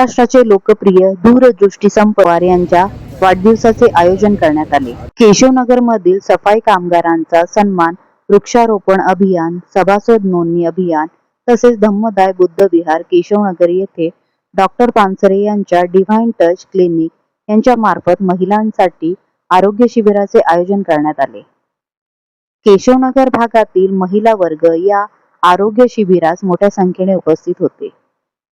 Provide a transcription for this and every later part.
महाराष्ट्राचे लोकप्रिय दूरदृष्टी संपवार यांच्या वाढदिवसाचे आयोजन करण्यात आले. केशवनगर मधील सफाई कामगारांचा सन्मान वृक्षारोपण अभियान सभासद नोंदणी अभियान तसेच धम्मदाय बुद्ध विहार केशवनगर येथे डॉक्टर पानसरे यांच्या डिव्हाइन टच क्लिनिक यांच्या मार्फत महिलांसाठी आरोग्य शिबिराचे आयोजन करण्यात आले. केशवनगर भागातील महिला वर्ग या आरोग्य शिबिरास मोठ्या संख्येने उपस्थित होते.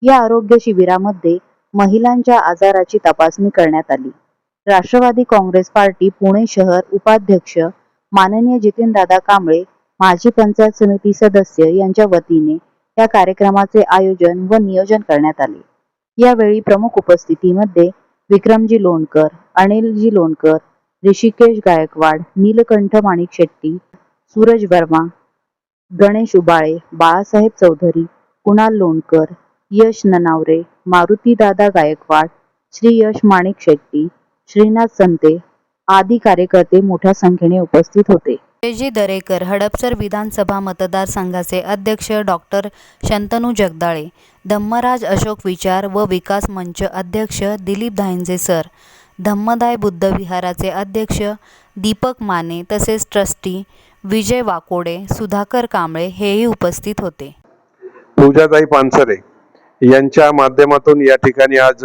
या आरोग्य शिबिरामध्ये महिलांच्या आजाराची तपासणी करण्यात आली. राष्ट्रवादी काँग्रेस पार्टी पुणे शहर उपाध्यक्ष माननीय जितीनदादा कांबळे माजी पंचायत समिती सदस्य यांच्या वतीने या कार्यक्रमाचे आयोजन व नियोजन करण्यात आले. यावेळी प्रमुख उपस्थितीमध्ये विक्रमजी लोणकर अनिलजी लोणकर ऋषिकेश गायकवाड नीलकंठ माणिक शेट्टी सूरज वर्मा गणेश उबाळे बाळासाहेब चौधरी कुणाल लोणकर यश ननावरे मारुती दादा गायकवाड श्री यश माणिक शेट्टी श्रीनाथ संते आदी कार्यकर्ते मोठ्या संख्येने उपस्थित होते. जी दरेकर हडपसर विधानसभा मतदारसंघाचे अध्यक्ष डॉक्टर शंतनू जगदाळे धम्मराज अशोक विचार व विकास मंच अध्यक्ष दिलीप धांजे सर धम्मदाय बुद्ध विहाराचे अध्यक्ष दीपक माने तसेच ट्रस्टी विजय वाकोडे सुधाकर कांबळे हेही उपस्थित होते. पूजाताई पानसरे यांच्या माध्यमातून या ठिकाणी आज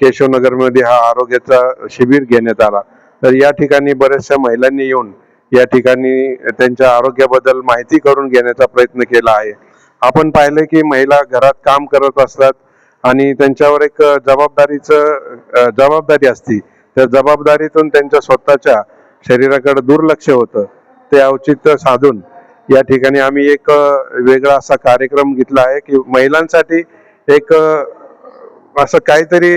केशवनगरमध्ये हा आरोग्याचा शिबिर घेण्यात आला. तर या ठिकाणी बऱ्याचशा महिलांनी येऊन या ठिकाणी त्यांच्या आरोग्याबद्दल माहिती करून घेण्याचा प्रयत्न केला आहे. आपण पाहिलं की महिला घरात काम करत असतात आणि त्यांच्यावर एक जबाबदारीचं जबाबदारी असती. त्या जबाबदारीतून त्यांच्या स्वतःच्या शरीराकडे दुर्लक्ष होतं. ते औचित्य साधून या ठिकाणी आम्ही एक वेगळा असा कार्यक्रम घेतला आहे की महिलांसाठी एक असं काहीतरी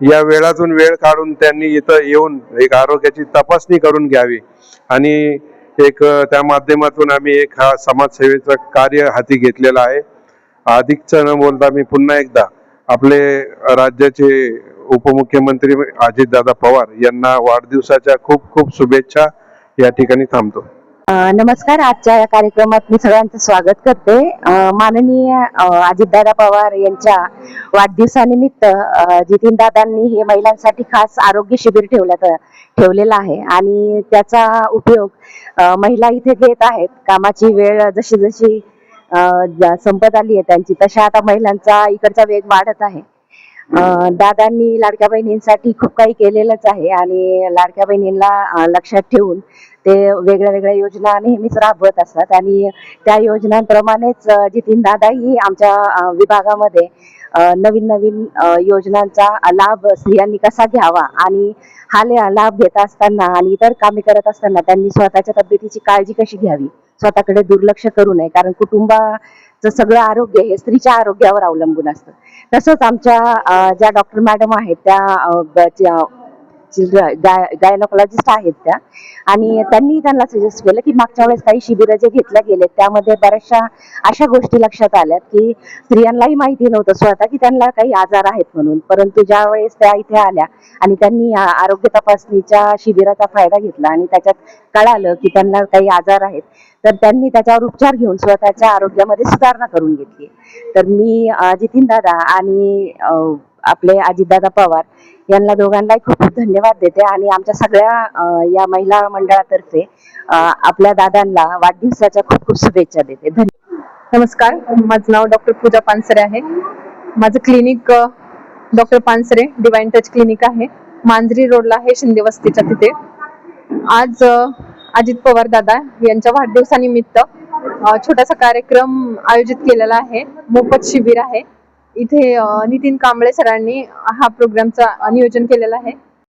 या वेळातून वेळ काढून त्यांनी इथं येऊन एक आरोग्याची तपासणी करून घ्यावी. आणि एक त्या माध्यमातून आम्ही एक हा समाजसेवेचं कार्य हाती घेतलेलं आहे. अधिकचं न बोलता मी पुन्हा एकदा आपले राज्याचे उपमुख्यमंत्री अजितदादा पवार यांना वाढदिवसाच्या खूप खूप शुभेच्छा या ठिकाणी थांबतो. नमस्कार आजच्या या कार्यक्रमात मी सगळ्यांचं स्वागत करते. माननीय अजित अजितदादा पवार यांच्या वाढदिवसानिमित्त जितीन दादांनी हे महिलांसाठी खास आरोग्य शिबिर ठेवण्यात ठेवलेलं आहे. आणि त्याचा उपयोग महिला इथे घेत आहेत. कामाची वेळ जशी जशी संपत आली आहे त्यांची तशा आता महिलांचा इकडचा वेग वाढत आहे. दादांनी लाडक्या बहिणींसाठी खूप काही केलेलंच आहे. आणि लाडक्या बहिणींना लक्षात ठेवून ते वेगळ्या वेगळ्या योजना नेहमीच राबवत असतात. आणि त्या योजनांप्रमाणेच जितीन दादाही आमच्या विभागामध्ये नवीन नवीन योजनांचा लाभ स्त्रियांनी कसा घ्यावा आणि हा लाभ घेत असताना आणि इतर कामे करत असताना त्यांनी स्वतःच्या तब्येतीची काळजी कशी घ्यावी? स्वतःकडे दुर्लक्ष करू नये कारण कुटुंबाचं सगळं आरोग्य हे स्त्रीच्या आरोग्यावर अवलंबून असतं. तसंच आमच्या ज्या डॉक्टर मॅडम आहेत त्या गायनोकॉलॉजिस्ट आहेत त्या. आणि त्यांनी त्यांना सजेस्ट केलं की मागच्या वेळेस काही शिबिरं जे घेतल्या गेले त्यामध्ये बऱ्याचशा अशा गोष्टी लक्षात आल्यात की स्त्रियांनाही माहिती नव्हतं स्वतः की त्यांना काही आजार आहेत म्हणून. परंतु ज्या वेळेस त्या इथे आल्या आणि त्यांनी आरोग्य तपासणीच्या शिबिराचा फायदा घेतला आणि त्याच्यात कळालं की त्यांना काही आजार आहेत तर त्यांनी त्याच्यावर उपचार घेऊन स्वतःच्या आरोग्यामध्ये सुधारणा करून घेतली. तर मी जितीन दादा आणि आपले अजितदादा पवार यांना दोघांनाही खूप खूप धन्यवाद देते आणि आमच्या सगळ्या या महिला मंडळातर्फे आपल्या दादांना वाढदिवसाच्या खूप खूप शुभेच्छा देते. धन्यवाद नमस्कार माझं नाव डॉक्टर पूजा पानसरे आहे. माझं clinic doctor Pansare divine touch clinic आहे. मांजरी रोडला आहे शिंदे वस्तीच्या तिथे. आज अजित पवार दादा यांच्या वाढदिवसानिमित्त छोटासा कार्यक्रम आयोजित केलेला आहे. मोफत शिबिर आहे. इथे नितीन कांबळे सरांनी हा प्रोग्रामचा नियोजन केलेला आहे.